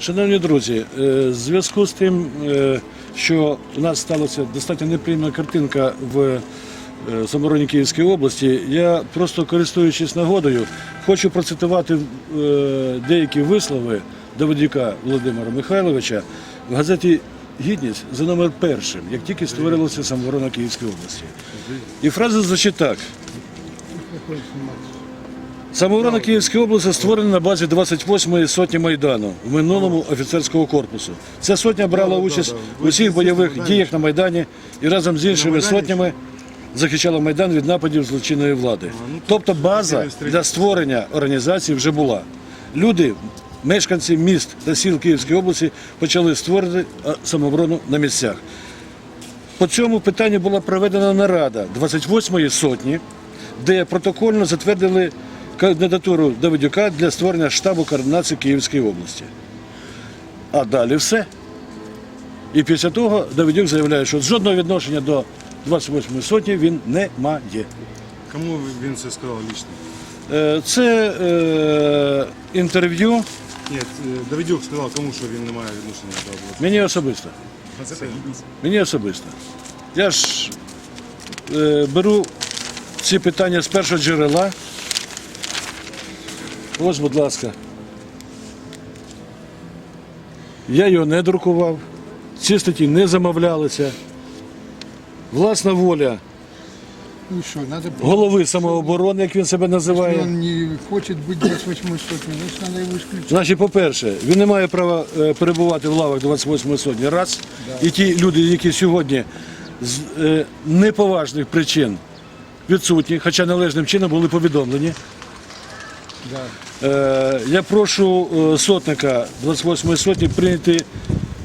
Шановні друзі, е, в зв'язку з тим, е, що у нас сталася достатньо неприємна картинка в е, самороні Київської області, я просто користуючись нагодою, хочу процитувати деякі вислови Давидюка Володимира Михайловича в газеті Гідність за номер першим, як тільки створилася самооборона Київської області. І фраза звучить так. Самооборона Київської області створена на базі 28-ї сотні Майдану в минулому офіцерського корпусу. Ця сотня брала участь у всіх бойових діях на Майдані і разом з іншими сотнями захищала Майдан від нападів злочинної влади. Тобто база для створення організації вже була. Люди, мешканці міст та сіл Київської області почали створити самооборону на місцях. По цьому питанню була проведена нарада 28-ї сотні, де протокольно затвердили кандидатуру Давидюка для створення штабу координації Київської області. А далі все. І після того Давидюк заявляє, що жодного відношення до 28-ї сотні він не має. Кому він це сказав лично? Е, Це е, інтерв'ю Ні, е, Давидюк сказав, кому що він не має відношення до області. мені особисто. Це гідність. Мені особисто. Я ж е, беру ці питання з першого джерела. Ось, будь ласка. Я його не друкував, ці статті не замовлялися. Власна воля Ну что, надо... голови самооборони, як він себе називає. он не хочет быть 28 сотней, значит надо его исключить. Значить, по-перше, він не має права е, перебувати в лавах 28 сотні. Раз. І ті люди, які сьогодні з е, неповажних причин відсутні, хоча належним чином були повідомлені. Е, я прошу е, сотника 28 сотні прийняти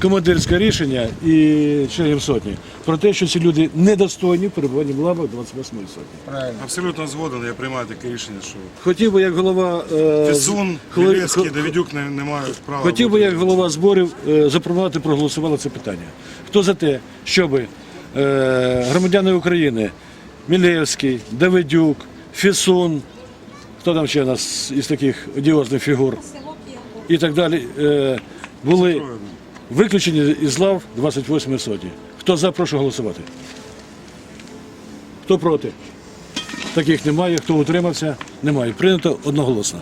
командирське рішення і членів сотні про те, що ці люди недостойні перебування в лавах 28 сотні. Правильно. Абсолютно згоден, я приймаю таке рішення, що Хотів би як голова е, Фісун, Білецький, Давидюк не, не мають права. Хотів би, бути. як голова зборів, е, запропонувати проголосували це питання. Хто за те, щоб громадяни України, Мілєвський, Давидюк, Фісун, хто там ще у нас із таких одіозних фігур і так далі, е, були виключені із лав 28 сотні. Хто за, прошу голосувати. Хто проти? Таких немає. Хто утримався? Немає. Прийнято одноголосно.